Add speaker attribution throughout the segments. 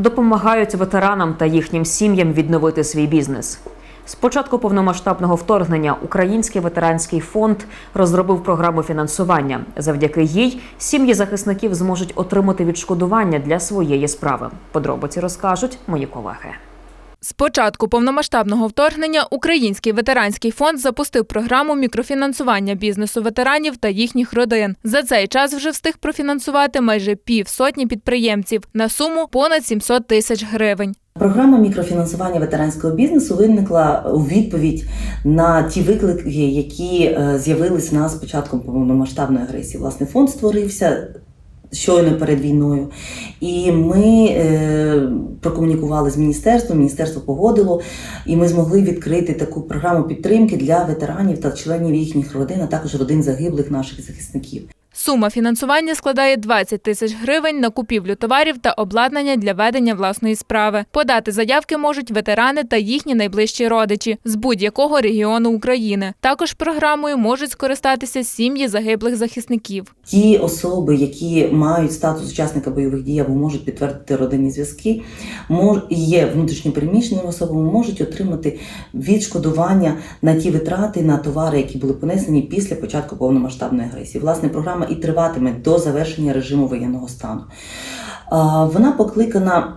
Speaker 1: допомагають ветеранам та їхнім сім'ям відновити свій бізнес. З початку повномасштабного вторгнення Український ветеранський фонд розробив програму фінансування. Завдяки їй сім'ї захисників зможуть отримати відшкодування для своєї справи. Подробиці розкажуть мої колеги.
Speaker 2: З початку повномасштабного вторгнення Український ветеранський фонд запустив програму мікрофінансування бізнесу ветеранів та їхніх родин. За цей час вже встиг профінансувати майже півсотні підприємців на суму понад 700 тисяч гривень.
Speaker 3: Програма мікрофінансування ветеранського бізнесу виникла у відповідь на ті виклики, які е, з'явились в нас початком повномасштабної агресії. Власне, фонд створився. Щойно перед війною, і ми е, прокомунікували з міністерством. Міністерство погодило, і ми змогли відкрити таку програму підтримки для ветеранів та членів їхніх родин, а також родин загиблих наших захисників.
Speaker 2: Сума фінансування складає 20 тисяч гривень на купівлю товарів та обладнання для ведення власної справи. Подати заявки можуть ветерани та їхні найближчі родичі з будь-якого регіону України. Також програмою можуть скористатися сім'ї загиблих захисників.
Speaker 3: Ті особи, які мають статус учасника бойових дій або можуть підтвердити родинні зв'язки, є внутрішньопереміщеними особами, можуть отримати відшкодування на ті витрати на товари, які були понесені після початку повномасштабної агресії. Власне, програма і триватиме до завершення режиму воєнного стану. Вона покликана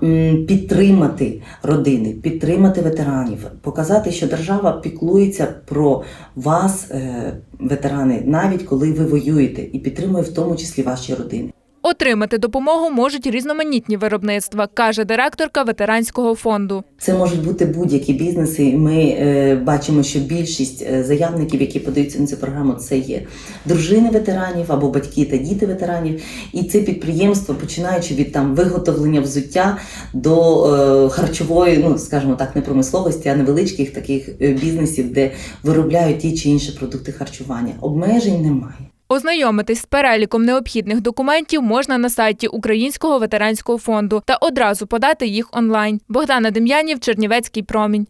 Speaker 3: підтримати родини, підтримати ветеранів, показати, що держава піклується про вас, е, ветерани, навіть коли ви воюєте, і підтримує в тому числі ваші родини.
Speaker 2: Отримати допомогу можуть різноманітні виробництва, каже директорка ветеранського фонду.
Speaker 3: Це можуть бути будь-які бізнеси. Ми е, бачимо, що більшість е, заявників, які подаються на цю програму, це є дружини ветеранів або батьки та діти ветеранів. І це підприємство, починаючи від там виготовлення взуття до е, харчової, ну скажімо так, не промисловості, а невеличких таких бізнесів, де виробляють ті чи інші продукти харчування. Обмежень немає.
Speaker 2: Ознайомитись з переліком необхідних документів можна на сайті Українського ветеранського фонду та одразу подати їх онлайн. Богдана Дем'янів, Чернівецький промінь.